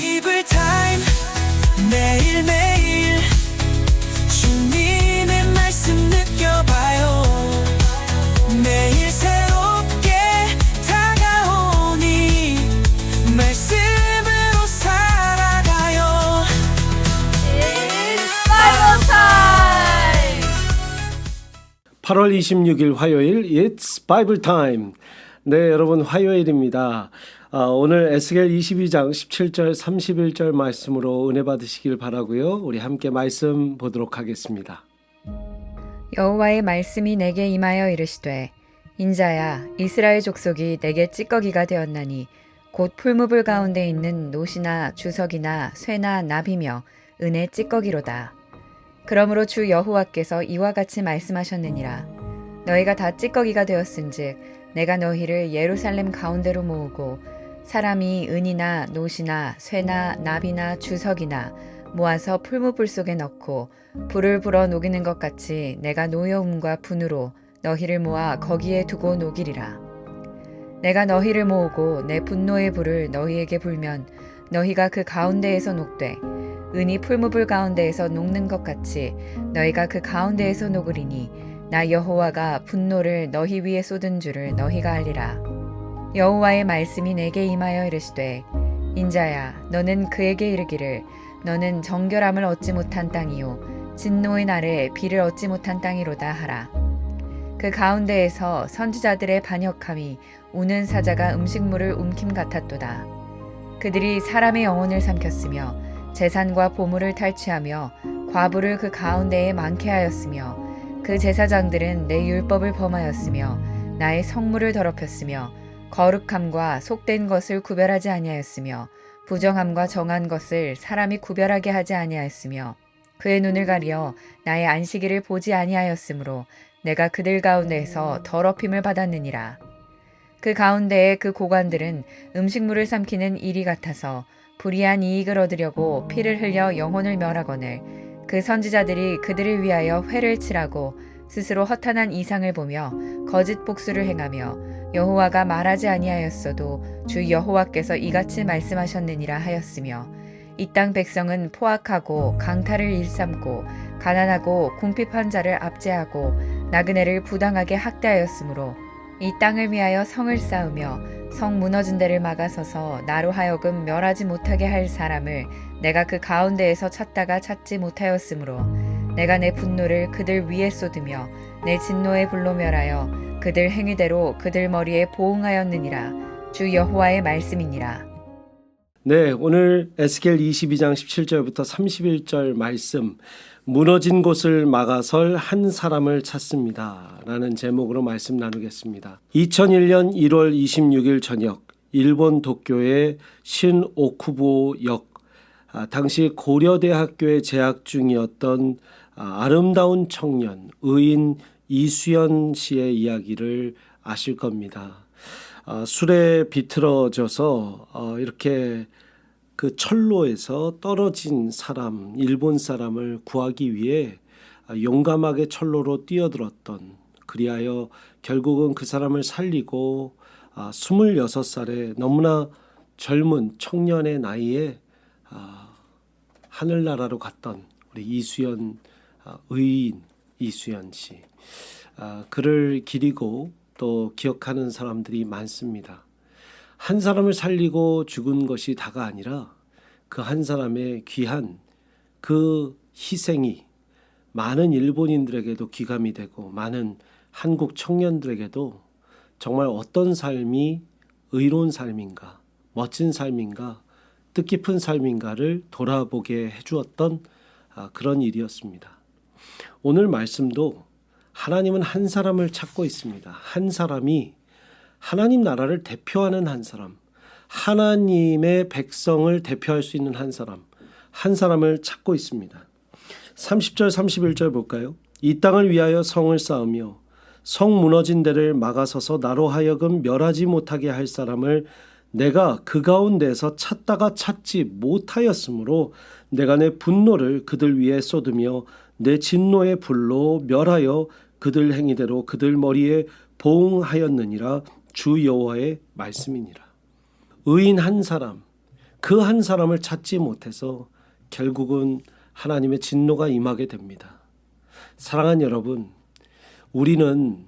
바이블 타임 매일매일 주님의 말씀 느껴봐요 매일 새롭게 다가오니 말씀으로 살아가요 Bible time! 8월 26일 화요일 It's Bible Time. 네, 여러분 화요일입니다. 아, 오늘 에스겔 22장 17절 31절 말씀으로 은혜 받으시길 바라고요. 우리 함께 말씀 보도록 하겠습니다. 여호와의 말씀이 내게 임하여 이르시되 인자야 이스라엘 족속이 내게 찌꺼기가 되었나니 곧 풀무불 가운데 있는 노시나 주석이나 쇠나 나비며 은의 찌꺼기로다 그러므로 주 여호와께서 이와 같이 말씀하셨느니라 너희가 다 찌꺼기가 되었은즉 내가 너희를 예루살렘 가운데로 모으고 사람이 은이나 노시나 쇠나 나비나 주석이나 모아서 풀무불 속에 넣고 불을 불어 녹이는 것 같이 내가 노여움과 분으로 너희를 모아 거기에 두고 녹이리라. 내가 너희를 모으고 내 분노의 불을 너희에게 불면 너희가 그 가운데에서 녹되 은이 풀무불 가운데에서 녹는 것 같이 너희가 그 가운데에서 녹으리니 나 여호와가 분노를 너희 위에 쏟은 줄을 너희가 알리라. 여호와의 말씀이 내게 임하여 이르시되 인자야 너는 그에게 이르기를 너는 정결함을 얻지 못한 땅이요 진노의 날에 비를 얻지 못한 땅이로다 하라. 그 가운데에서 선지자들의 반역함이 우는 사자가 음식물을 움킴 같았도다. 그들이 사람의 영혼을 삼켰으며 재산과 보물을 탈취하며 과부를 그 가운데에 많게 하였으며 그 제사장들은 내 율법을 범하였으며 나의 성물을 더럽혔으며 거룩함과 속된 것을 구별하지 아니하였으며 부정함과 정한 것을 사람이 구별하게 하지 아니하였으며 그의 눈을 가리어 나의 안식일을 보지 아니하였으므로 내가 그들 가운데에서 더럽힘을 받았느니라. 그 가운데에 그 고관들은 음식물을 삼키는 일이 같아서 불이한 이익을 얻으려고 피를 흘려 영혼을 멸하거늘 그 선지자들이 그들을 위하여 회를 칠하고 스스로 허탄한 이상을 보며 거짓 복수를 행하며 여호와가 말하지 아니하였어도 주 여호와께서 이같이 말씀하셨느니라 하였으며 이 땅 백성은 포악하고 강탈을 일삼고 가난하고 궁핍한 자를 압제하고 나그네를 부당하게 학대하였으므로 이 땅을 위하여 성을 쌓으며 성 무너진 데를 막아서서 나로 하여금 멸하지 못하게 할 사람을 내가 그 가운데에서 찾다가 찾지 못하였으므로 내가 내 분노를 그들 위에 쏟으며 내 진노의 불로 멸하여 그들 행위대로 그들 머리에 보응하였느니라 주 여호와의 말씀이니라 네, 오늘 에스겔 22장 17절부터 31절 말씀 무너진 곳을 막아설 한 사람을 찾습니다. 라는 제목으로 말씀 나누겠습니다. 2001년 1월 26일 저녁 일본 도쿄의 신오쿠보역 아, 당시 고려대학교에 재학 중이었던 아, 아름다운 청년 의인 이수연 씨의 이야기를 아실 겁니다. 아, 술에 비틀어져서 어, 이렇게 그 철로에서 떨어진 사람, 일본 사람을 구하기 위해 아, 용감하게 철로로 뛰어들었던 그리하여 결국은 그 사람을 살리고 아, 26살에 너무나 젊은 청년의 나이에 아, 하늘나라로 갔던 우리 이수연 아, 의인 이수연 씨. 아, 그를 기리고 또 기억하는 사람들이 많습니다. 한 사람을 살리고 죽은 것이 다가 아니라 그 한 사람의 귀한 그 희생이 많은 일본인들에게도 귀감이 되고 많은 한국 청년들에게도 정말 어떤 삶이 의로운 삶인가, 멋진 삶인가, 뜻깊은 삶인가를 돌아보게 해주었던 아, 그런 일이었습니다. 오늘 말씀도 하나님은 한 사람을 찾고 있습니다. 한 사람이 하나님 나라를 대표하는 한 사람, 하나님의 백성을 대표할 수 있는 한 사람, 한 사람을 찾고 있습니다. 30절, 31절 볼까요? 이 땅을 위하여 성을 쌓으며 성 무너진 데를 막아서서 나로 하여금 멸하지 못하게 할 사람을 내가 그 가운데서 찾다가 찾지 못하였으므로 내가 내 분노를 그들 위에 쏟으며 내 진노의 불로 멸하여 그들 행위대로 그들 머리에 보응하였느니라 주 여호와의 말씀이니라. 의인 한 사람 그 한 사람을 찾지 못해서 결국은 하나님의 진노가 임하게 됩니다. 사랑하는 여러분, 우리는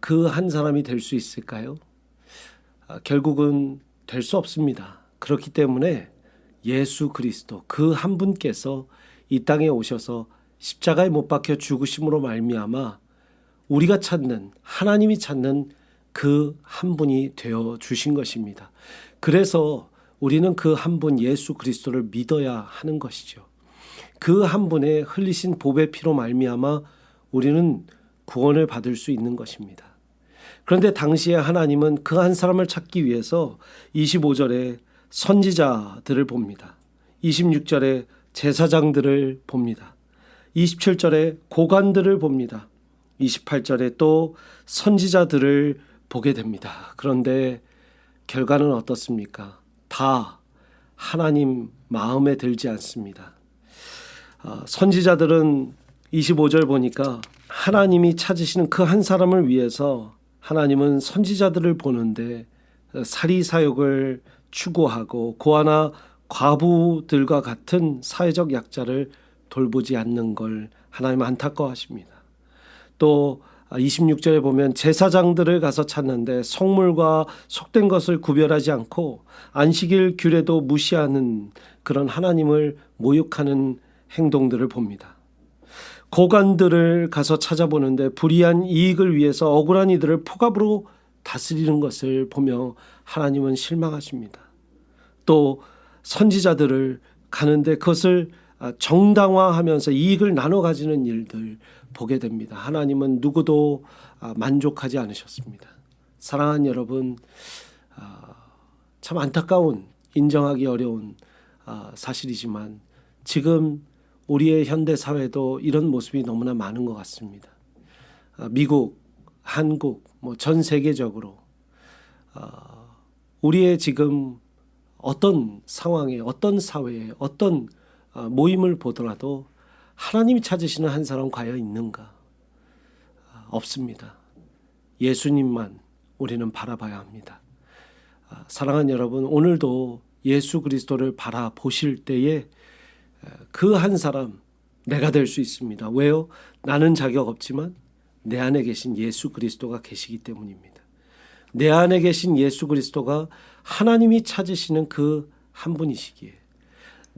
그 한 사람이 될 수 있을까요? 아, 결국은 될 수 없습니다. 그렇기 때문에 예수 그리스도 그 한 분께서 이 땅에 오셔서 십자가에 못 박혀 죽으심으로 말미암아 우리가 찾는 하나님이 찾는 그 한 분이 되어 주신 것입니다. 그래서 우리는 그 한 분 예수 그리스도를 믿어야 하는 것이죠. 그 한 분의 흘리신 보배 피로 말미암아 우리는 구원을 받을 수 있는 것입니다. 그런데 당시에 하나님은 그 한 사람을 찾기 위해서 25절에 선지자들을 봅니다. 26절에 제사장들을 봅니다. 27절에 고관들을 봅니다. 28절에 또 선지자들을 보게 됩니다. 그런데 결과는 어떻습니까? 다 하나님 마음에 들지 않습니다. 아, 선지자들은 25절 보니까 하나님이 찾으시는 그 한 사람을 위해서 하나님은 선지자들을 보는데 사리 사욕을 추구하고 고아나 과부들과 같은 사회적 약자를 돌보지 않는 걸 하나님 안타까워하십니다. 또 26절에 보면 제사장들을 가서 찾는데 성물과 속된 것을 구별하지 않고 안식일 규례도 무시하는 그런 하나님을 모욕하는 행동들을 봅니다. 고관들을 가서 찾아보는데 불이한 이익을 위해서 억울한 이들을 포갑으로 다스리는 것을 보며 하나님은 실망하십니다. 또 선지자들을 가는데 그것을 정당화하면서 이익을 나눠 가지는 일들 보게 됩니다. 하나님은 누구도 만족하지 않으셨습니다. 사랑하는 여러분, 참 안타까운 인정하기 어려운 사실이지만 지금 우리의 현대 사회도 이런 모습이 너무나 많은 것 같습니다. 미국, 한국, 뭐 전 세계적으로 우리의 지금 어떤 상황에 어떤 사회에 어떤 모임을 보더라도 하나님이 찾으시는 한 사람 과연 있는가? 없습니다. 예수님만 우리는 바라봐야 합니다. 사랑하는 여러분, 오늘도 예수 그리스도를 바라보실 때에 그 한 사람 내가 될 수 있습니다. 왜요? 나는 자격 없지만 내 안에 계신 예수 그리스도가 계시기 때문입니다. 내 안에 계신 예수 그리스도가 하나님이 찾으시는 그 한 분이시기에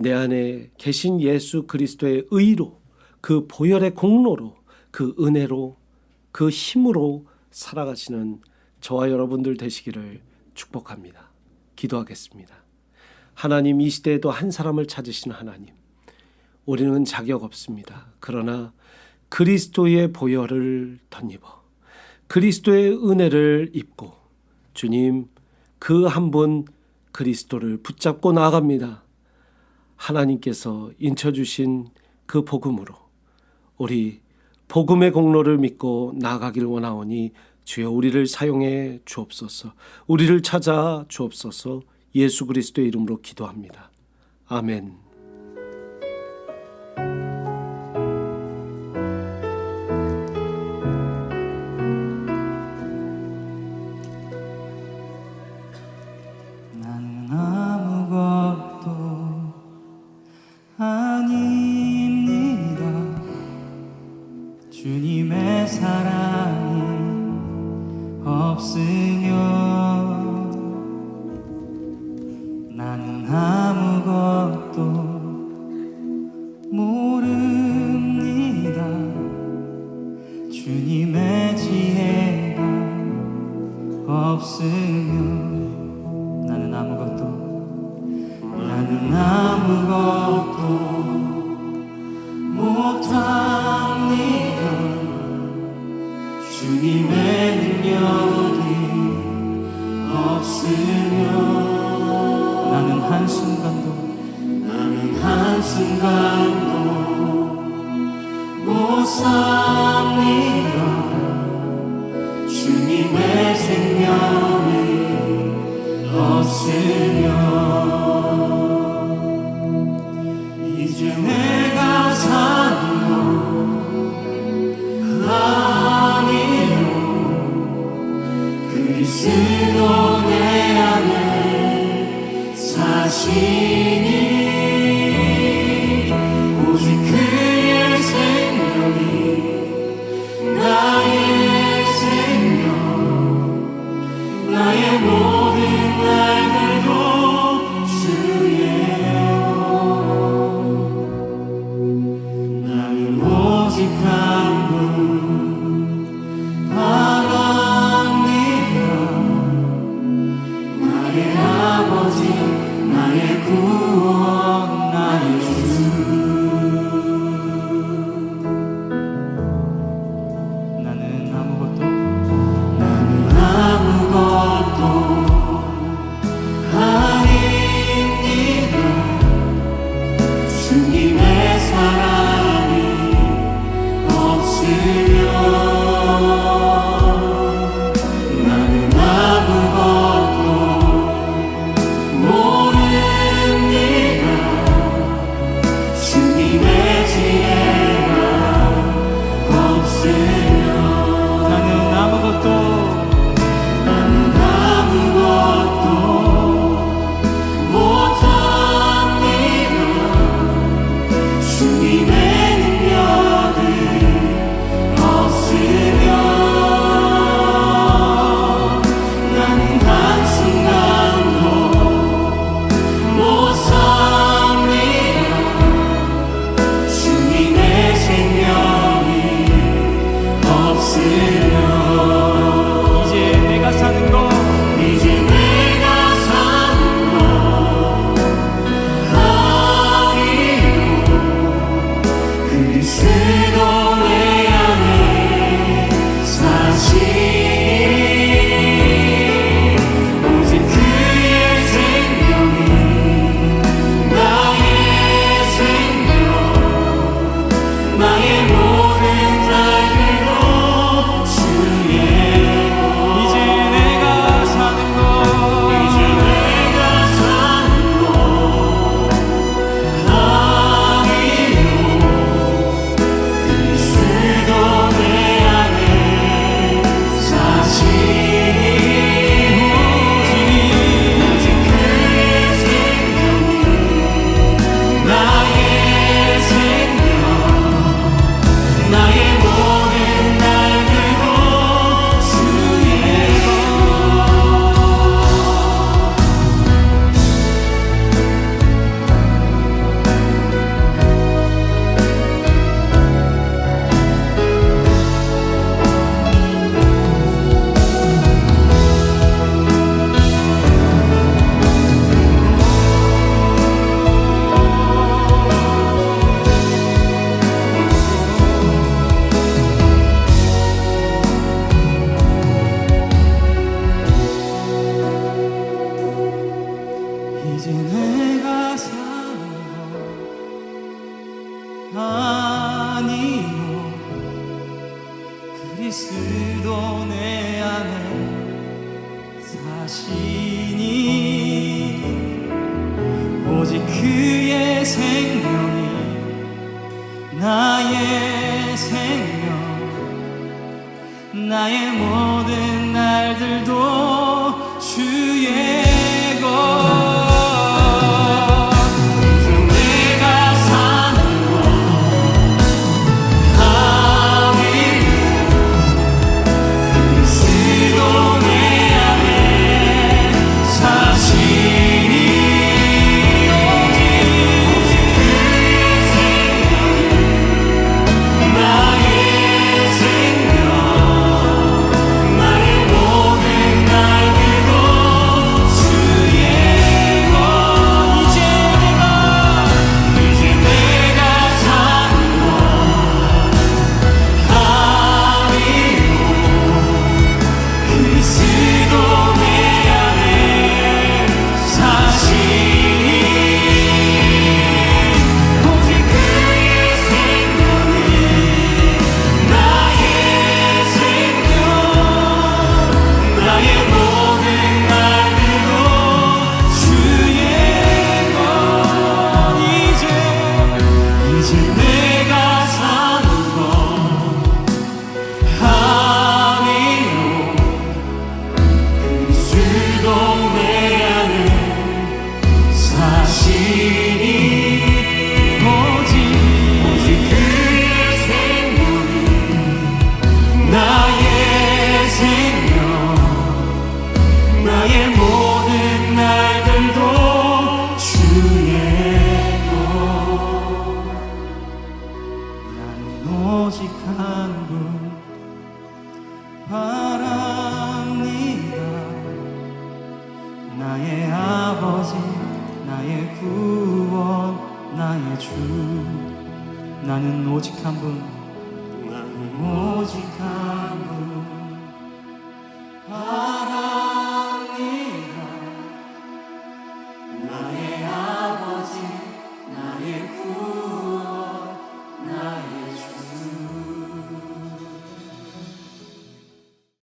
내 안에 계신 예수 그리스도의 의로 그 보혈의 공로로 그 은혜로 그 힘으로 살아가시는 저와 여러분들 되시기를 축복합니다. 기도하겠습니다. 하나님 이 시대에도 한 사람을 찾으시는 하나님. 우리는 자격 없습니다. 그러나 그리스도의 보혈을 덧입어 그리스도의 은혜를 입고 주님 그 한 분 그리스도를 붙잡고 나아갑니다. 하나님께서 인쳐주신 그 복음으로 우리 복음의 공로를 믿고 나아가길 원하오니 주여 우리를 사용해 주옵소서 우리를 찾아 주옵소서 예수 그리스도의 이름으로 기도합니다. 아멘. 없으면 나는 한순간도 나는 한순간도 못 삽니다. 주님의 생명이 없으면 спасіння. 자신이 오직 그의 생명이 나의 생명 나의 모든 날들도